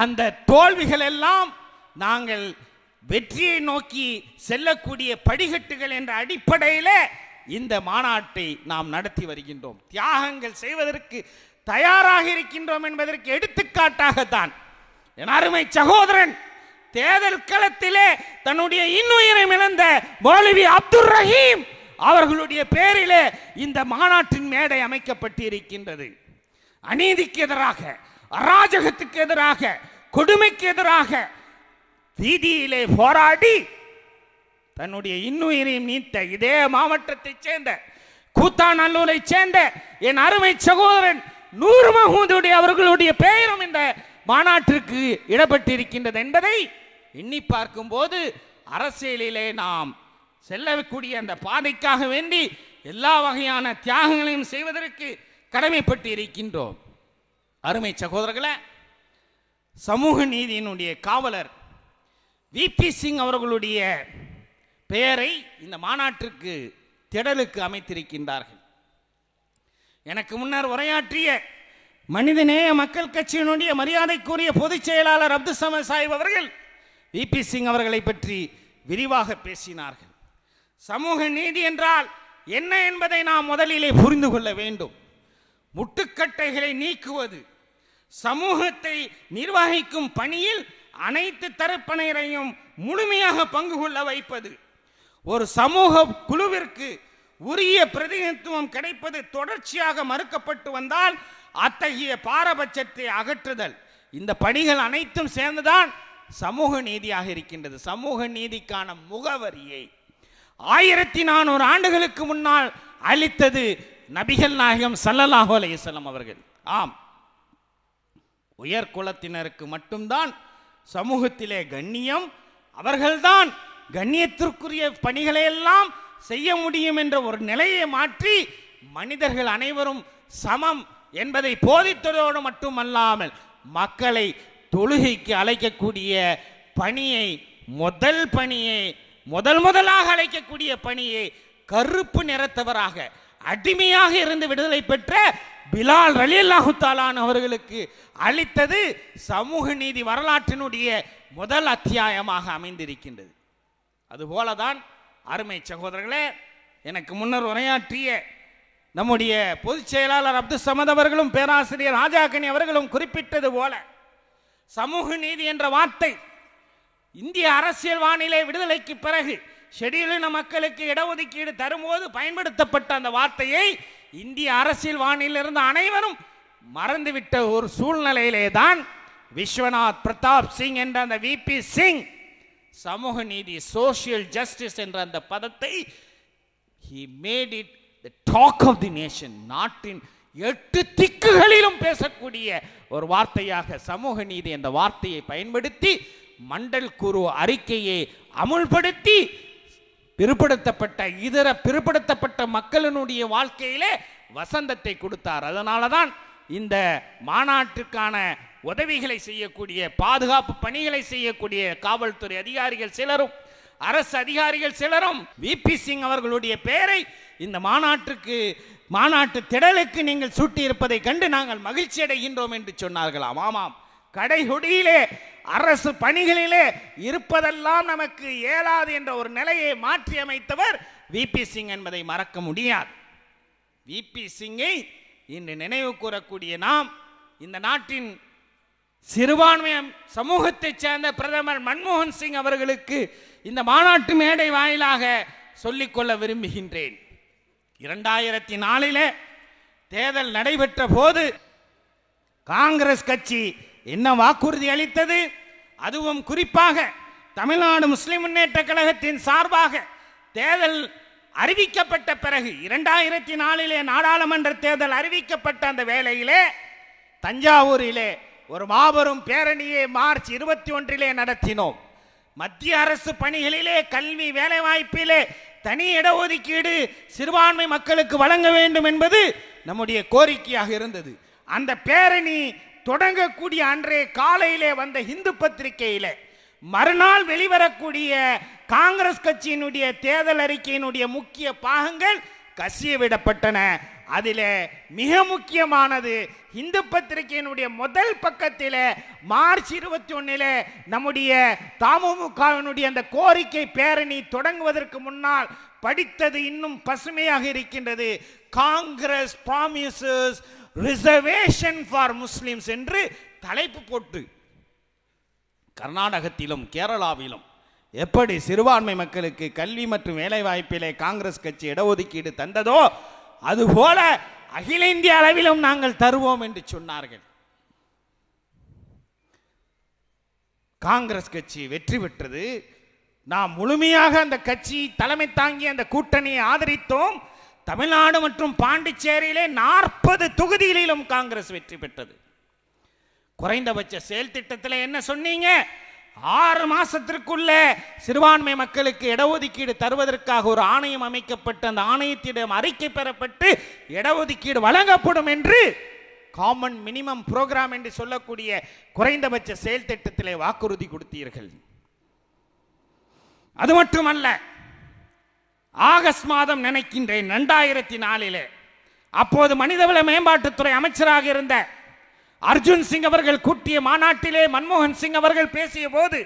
அந்த தோல்விகள் எல்லாம் நாங்கள் வெற்றியை நோக்கி செல்லக்கூடிய படிகட்டுகள் என்ற அடிப்படையில் இந்த மாநாட்டை நாம் நடத்தி வருகின்றோம். தியாகங்கள் செய்வதற்கு தயாராக இருக்கின்றோம் என்பதற்கு எடுத்துக்காட்டாகத்தான் என் அருமை சகோதரன் தேர்தல் களத்திலே தன்னுடைய இன்னுயிரை இழந்த மௌலவி அப்துல் ரஹீம் அவர்களுடைய பேரிலே இந்த மாநாட்டின் மேடை அமைக்கப்பட்டு இருக்கின்றது அநீதிக்கு எதிராக அராஜகத்துக்கு எதிராக கொடுமைக்கு எதிராக வீதியிலே போராடி தன்னுடைய இன்னுயிரையும் நீத்த இதே மாவட்டத்தைச் சேர்ந்த கூத்தாநல்லூரைச் சேர்ந்த என் அருமை சகோதரன் நூறு மகூதுடைய அவர்களுடைய பெயரும் இந்த மாநாட்டிற்கு இடப்பட்டிருக்கின்றது என்பதை எண்ணி பார்க்கும்போது அரசியலிலே நாம் செல்லக்கூடிய அந்த பாதைக்காக வேண்டி எல்லா வகையான தியாகங்களையும் செய்வதற்கு கடமைப்பட்டு இருக்கின்றோம் அருமை சகோதரர்களே சமூக நீதியினுடைய காவலர் விபி சிங் அவர்களுடைய பெயரை இந்த மாநாட்டிற்கு திடலுக்கு அமைத்திருக்கின்றார்கள். எனக்கு முன்னர் உரையாற்றிய மனிதநேய மக்கள் கட்சியினுடைய மரியாதைக்குரிய பொதுச் செயலாளர் அப்துல் சமத் சாஹிப் அவர்கள் விபி சிங் அவர்களை பற்றி விரிவாக பேசினார்கள். சமூக நீதி என்றால் என்ன என்பதை நாம் முதலிலே புரிந்து கொள்ள வேண்டும். முட்டுக்கட்டைகளை நீக்குவது சமூகத்தை நிர்வகிக்கும் பணியில் அனைத்து தரப்பினரையும் முழுமையாக பங்கு கொள்ள வைப்பது. ஒரு சமூக குழுவிற்கு உரிய பிரதிநிதித்துவம் கிடைப்பது தொடர்ச்சியாக மறுக்கப்பட்டு வந்தால் அத்தகைய பாரபட்சத்தை அகற்றுதல். இந்த பணிகள் அனைத்தும் சேர்ந்துதான் சமூக நீதியாக இருக்கின்றது. சமூக நீதிக்கான முகவரியை ஆயிரத்தி நானூறு ஆண்டுகளுக்கு முன்னால் அளித்தது நபிகள் நாயகம் சல்லல்லாஹு அலையம் அவர்கள். ஆம். உயர்குலத்தினருக்கு மட்டும்தான் சமூகத்திலே கண்ணியம் அவர்கள்தான் கண்ணியத்திற்குரிய பணிகளை எல்லாம் செய்ய முடியும் என்ற ஒரு நிலையை மாற்றி மனிதர்கள் அனைவரும் சமம் என்பதை போதித்ததோடு மட்டுமல்லாமல் மக்களை தொழுகைக்கு அழைக்கக்கூடிய பணியை முதல் பணியை முதல் முதலாக அழைக்கக்கூடிய பணியை கருப்பு நிறத்தவராக அடிமையாக இருந்து விடுதலை பெற்ற பிலால் ரலியல்லாஹு தாலான் அவர்களுக்கு அளித்தது சமூக நீதி வரலாற்றினுடைய முதல் அத்தியாயமாக அமைந்திருக்கின்றது. அதுபோலதான் அருமை சகோதரர்களே எனக்கு முன்னர் உரையாற்றிய நம்முடைய பொதுச் செயலாளர் அப்துல் சமத் அவர்களும் பேராசிரியர் ராஜாக்கனி அவர்களும் குறிப்பிட்டது போல சமூக நீதி என்ற வார்த்தை இந்திய அரசியல் வானிலை விடுதலைக்கு பிறகு ஷெடியூலின மக்களுக்கு இடஒதுக்கீடு தரும்போது பயன்படுத்தப்பட்ட அந்த வார்த்தையை இந்திய அரசியல் வானிலிருந்து இருந்த அனைவரும் மறந்துவிட்ட ஒரு சூழ்நிலையிலே தான் விஸ்வநாத் பிரதாப் சிங் என்ற அந்த விபி சிங் சமூக நீதி சோஷியல் ஜஸ்டிஸ் என்ற அந்த பதத்தை he made it the talk of the nation நாட்டின் எட்டு திக்குகளிலும் பேசக்கூடிய ஒரு வார்த்தையாக சமூக நீதி என்ற வார்த்தையை பயன்படுத்தி மண்டல் குரு அறிக்கையை அமுல்படுத்தி பிற்படுத்தப்பட்ட இதர பிற்படுத்தப்பட்ட மக்களினுடைய வாழ்க்கையிலே வசந்தத்தை கொடுத்தார். அதனால தான் இந்த மாநாட்டிற்கான உதவிகளை செய்யக்கூடிய பாதுகாப்பு பணிகளை செய்யக்கூடிய காவல்துறை அதிகாரிகள் சிலரும் அரசு அதிகாரிகள் சிலரும் விபி சிங் அவர்களுடைய பெயரை இந்த மாநாட்டுக்கு மாநாட்டு திடலுக்கு நீங்கள் சூட்டியிருப்பதை கண்டு நாங்கள் மகிழ்ச்சி அடைகின்றோம் என்று சொன்னார்களாம். ஆமாம். கடைகுடியிலே அரசு பணிகளிலே இருப்பதெல்லாம் நமக்கு இயலாது என்ற ஒரு நிலையை மாற்றி அமைத்தவர் விபி சிங் என்பதை மறக்க முடியாது. விபி சிங்கை இன்று நினைவு கூறக்கூடிய நாம் இந்த நாட்டின் சிறுபான்மை சமூகத்தைச் சேர்ந்த பிரதமர் மன்மோகன் சிங் அவர்களுக்கு இந்த மாநாட்டு மேடை வாயிலாக சொல்லிக்கொள்ள விரும்புகின்றேன். இரண்டாயிரத்தி நாலில தேர்தல் நடைபெற்ற போது காங்கிரஸ் கட்சி என்ன வாக்குறுதி அளித்தது? அதுவும் குறிப்பாக தமிழ்நாடு முஸ்லிம் முன்னேற்ற கழகத்தின் சார்பாக தேர்தல் அறிவிக்கப்பட்ட பிறகு இரண்டாயிரத்தி நாலிலே நாடாளுமன்ற தேர்தல் அறிவிக்கப்பட்ட அந்த வேளையிலே தஞ்சாவூரிலே ஒரு மாபெரும் பேரணியை மார்ச் இருபத்தி ஒன்றிலே நடத்தினோம். மத்திய அரசு பணிகளிலே கல்வி வேலைவாய்ப்பிலே தனி இடஒதுக்கீடு சிறுபான்மை மக்களுக்கு வழங்க வேண்டும் என்பது நம்முடைய கோரிக்கையாக இருந்தது. அந்த பேரணி தொடங்கக்கூடிய அன்றைய காலையிலே வந்த இந்து பத்திரிகையில் மறுநாள் வெளிவரக்கூடிய காங்கிரஸ் கட்சியினுடைய தேர்தல் அறிக்கையினுடைய முக்கிய பாகங்கள் கசிய விடப்பட்டன அதில் மிக முக்கியமானது இந்து பத்திரிகையினுடைய முதல் பக்கத்தில் மார்ச் இருபத்தி ஒன்றில் நம்முடைய தமுமுகவினுடைய அந்த கோரிக்கை பேரணி தொடங்குவதற்கு முன்னால் படித்தது இன்னும் பசுமையாக இருக்கின்றது. Congress promises reservation for Muslims என்று தலைப்பு போட்டு கர்நாடகத்திலும் கேரளாவிலும் எப்படி சிறுபான்மை மக்களுக்கு கல்வி மற்றும் வேலைவாய்ப்பிலே காங்கிரஸ் கட்சி இடஒதுக்கீடு தந்ததோ அதுபோல அகில இந்திய அளவிலும் நாங்கள் தருவோம் என்று சொன்னார்கள். காங்கிரஸ் கட்சி வெற்றி பெற்றது. நாம் முழுமையாக அந்த கட்சி தலைமை தாங்கி அந்த கூட்டணியை ஆதரித்தோம். தமிழ்நாடு மற்றும் பாண்டிச்சேரியிலே நாற்பது தொகுதிகளிலும் காங்கிரஸ் வெற்றி பெற்றது. குறைந்தபட்ச செயல் திட்டத்தில் என்ன சொன்னீங்க? ஆறு மாசத்திற்குள்ள சிறுபான்மை மக்களுக்கு இடஒதுக்கீடு தருவதற்காக ஒரு ஆணையம் அமைக்கப்பட்டு அந்த ஆணையத்திடம் அறிக்கை பெறப்பட்டு இடஒதுக்கீடு வழங்கப்படும் என்று காமன் மினிமம் புரோகிராம் என்று சொல்லக்கூடிய குறைந்தபட்ச செயல் திட்டத்திலே வாக்குறுதி கொடுத்தீர்கள். அது மட்டுமல்ல ஆகஸ்ட் மாதம் நினைக்கின்றேன் ரெண்டாயிரத்தி நாலிலே அப்போது மனிதவள மேம்பாட்டுத்துறை அமைச்சராக இருந்த அர்ஜுன் சிங் அவர்கள் கூட்டிய மாநாட்டிலே மன்மோகன் சிங் அவர்கள் பேசிய போது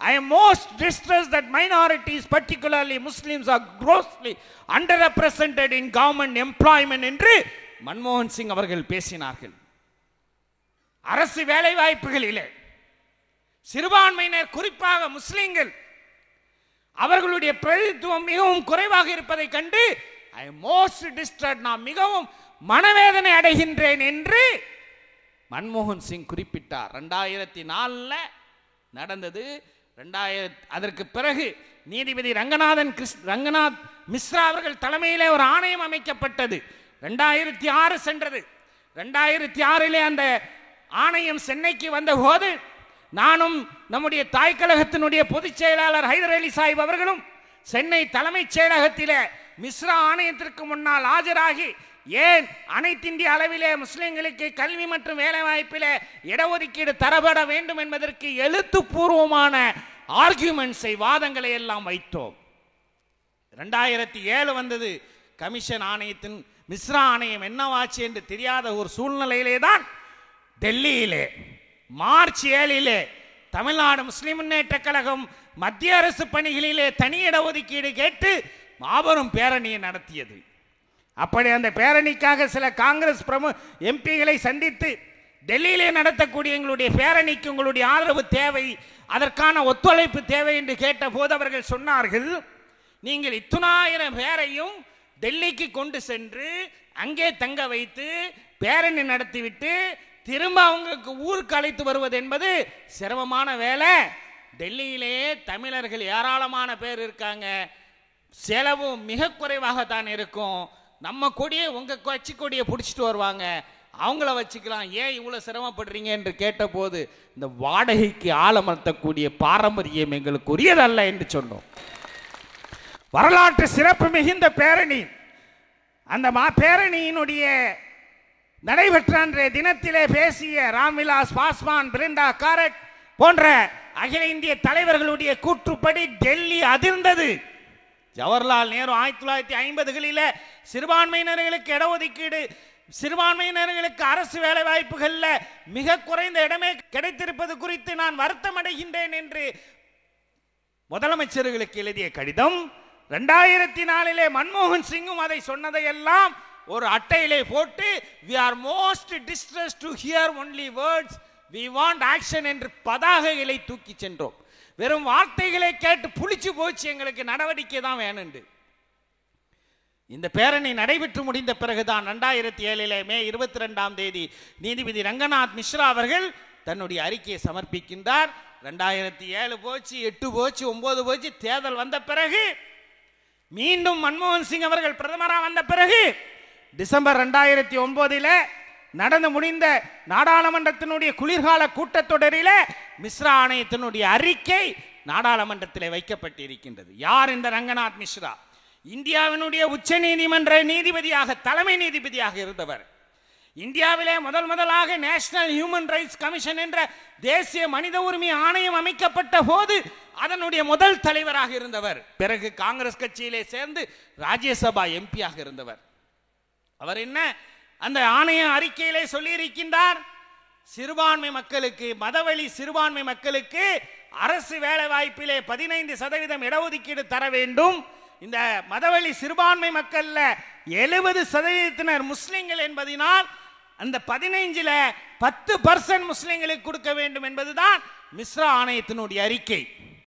I am most distress that minorities particularly Muslims are grossly under represented in government employment என்று மன்மோகன் சிங் அவர்கள் பேசினார்கள். அரசு வேலை வாய்ப்புகளிலே சிறுபான்மையினர் குறிப்பாக முஸ்லிம்கள் அவர்களுடைய பிரதித்துவம் மிகவும் குறைவாக இருப்பதை கண்டு ஐ மோஸ்ட் டிஸ்டர்ட் நான் மிகவும் மனவேதனை அடைகின்றேன் என்று மன்மோகன் சிங் குறிப்பிட்டார். ரெண்டாயிரத்தி நாலில் நடந்தது. ரெண்டாயிரத்தி அதற்கு பிறகு நீதிபதி ரங்கநாதன் கிருஷ் ரங்கநாத் மிஸ்ரா அவர்கள் தலைமையிலே ஒரு ஆணையம் அமைக்கப்பட்டது. ரெண்டாயிரத்தி ஆறு சென்றது. ரெண்டாயிரத்தி ஆறிலே அந்த ஆணையம் சென்னைக்கு வந்த போது நானும் நம்முடைய தாய் கழகத்தினுடைய பொதுச் செயலாளர் ஹைதர் அலி சாஹிப் அவர்களும் சென்னை தலைமைச் செயலகத்திலே மிஸ்ரா ஆணையத்திற்கு முன்னால் ஆஜராகி ஏன் அனைத்திந்திய அளவிலே முஸ்லிம்களுக்கு கல்வி மற்றும் வேலைவாய்ப்பிலே இடஒதுக்கீடு தரப்பட வேண்டும் என்பதற்கு எழுத்துப்பூர்வமான ஆர்கியூமெண்ட்ஸை வாதங்களை எல்லாம் வைத்தோம். ரெண்டாயிரத்தி ஏழு வந்தது. கமிஷன் ஆணையத்தின் மிஸ்ரா ஆணையம் என்னவாச்சு என்று தெரியாத ஒரு சூழ்நிலையிலே தான் டெல்லியிலே மார்ச் ஏழிலே தமிழ்நாடு முஸ்லிம் முன்னேற்ற கழகம் மத்திய அரசு பணிகளிலே தனி இடஒதுக்கீடு கேட்டு மாபெரும் பேரணியை நடத்தியது. அப்படி அந்த பேரணிக்காக சில காங்கிரஸ் பிரமு எம்பிகளை சந்தித்து டெல்லியிலே நடத்தக்கூடிய எங்களுடைய பேரணிக்கு உங்களுடைய ஆதரவு தேவை அதற்கான ஒத்துழைப்பு தேவை என்று கேட்டபோது அவர்கள் சொன்னார்கள் நீங்கள் இத்துணாயிரம் பேரையும் டெல்லிக்கு கொண்டு சென்று அங்கே தங்க வைத்து பேரணி நடத்திவிட்டு திரும்ப அவங்களுக்கு ஊருக்கு அழைத்து வருவது என்பது சிரமமான வேலை. டெல்லியிலேயே தமிழர்கள் ஏராளமான பேர் இருக்காங்க. செலவும் மிக குறைவாகத்தான் இருக்கும். நம்ம கொடியை உங்கள் கட்சி கொடியை பிடிச்சிட்டு வருவாங்க. அவங்கள வச்சுக்கலாம். ஏன் இவ்வளோ சிரமப்படுறீங்க என்று கேட்டபோது இந்த வாடகைக்கு ஆழமர்த்தக்கூடிய பாரம்பரியம் எங்களுக்கு உரியதல்ல என்று சொன்னோம். வரலாற்று சிறப்பு மிகுந்த பேரணி. அந்த மா பேரணியினுடைய நடைபெற்ற அன்றைய தினத்திலே பேசிய ராம்விலாஸ் பாஸ்வான் பிருந்தா காரட் போன்ற அகில இந்திய தலைவர்களுடைய கூற்றுப்படி டெல்லி அதிர்ந்தது. ஜவஹர்லால் நேரு ஆயிரத்தி தொள்ளாயிரத்தி ஐம்பதுகளில் சிறுபான்மையினர்களுக்கு இடஒதுக்கீடு சிறுபான்மையினர்களுக்கு அரசு வேலை வாய்ப்புகளில் மிக குறைந்த இடமே கிடைத்திருப்பது குறித்து நான் வருத்தம் அடைகின்றேன் என்று முதலமைச்சர்களுக்கு எழுதிய கடிதம். ரெண்டாயிரத்தி நாலிலே மன்மோகன் சிங்கும் அதை சொன்னதையெல்லாம் ஒரு அட்டையிலே போட்டு we are most distress to hear only words we want action என்று பதாகைகளை தூக்கி சென்றோம். வெறும் வார்த்தைகளை கேட்டு புளிச்சு போச்சு எங்களுக்கு நடவடிக்கை தான் வேணுண்டு. இந்த பேரணி நடைபெற்று முடிந்த பிறகுதான் ரெண்டாயிரத்தி ஏழில் மே இருபத்தி ரெண்டாம் தேதி நீதிபதி ரங்கநாத் மிஸ்ரா அவர்கள் தன்னுடைய அறிக்கையை சமர்ப்பிக்கின்றார். ரெண்டாயிரத்தி ஏழு போச்சு எட்டு போச்சு ஒன்பது போச்சு தேர்தல் வந்த பிறகு மீண்டும் மன்மோகன் சிங் அவர்கள் பிரதமராக வந்த பிறகு டிசம்பர் ரெண்டாயிரத்தி ஒன்பதில் நடந்து முடிந்த நாடாளுமன்றத்தினுடைய குளிர்கால கூட்டத்தொடரில் மிஸ்ரா ஆணையத்தினுடைய அறிக்கை நாடாளுமன்றத்தில் வைக்கப்பட்டிருக்கின்றது. யார் இந்த ரங்கநாத் மிஸ்ரா? இந்தியாவினுடைய உச்ச நீதிமன்ற நீதிபதியாக தலைமை நீதிபதியாக இருந்தவர். இந்தியாவிலே முதல் முதலாக நேஷனல் ஹியூமன் ரைட்ஸ் கமிஷன் என்ற தேசிய மனித உரிமை ஆணையம் அமைக்கப்பட்ட போது அதனுடைய முதல் தலைவராக இருந்தவர். பிறகு காங்கிரஸ் கட்சியிலே சேர்ந்து ராஜ்யசபா எம்பியாக இருந்தவர். அவர் என்ன? அந்த ஆணைய அறிக்கையிலே சொல்லியிருக்கின்றார் சிறுபான்மை மக்களுக்கு மதவழி சிறுபான்மை மக்களுக்கு அரசு வேலை வாய்ப்பிலே பதினைந்து சதவீதம் இடஒதுக்கீடு தர வேண்டும். இந்த மதவழி சிறுபான்மை மக்கள்ல எழுபது சதவீதத்தினர் முஸ்லிம்கள் என்பதினால் அந்த பதினைஞ்சில் பத்து பர்சன்ட் முஸ்லிம்களுக்கு கொடுக்க வேண்டும் என்பதுதான் மிஸ்ரா ஆணையத்தினுடைய அறிக்கை.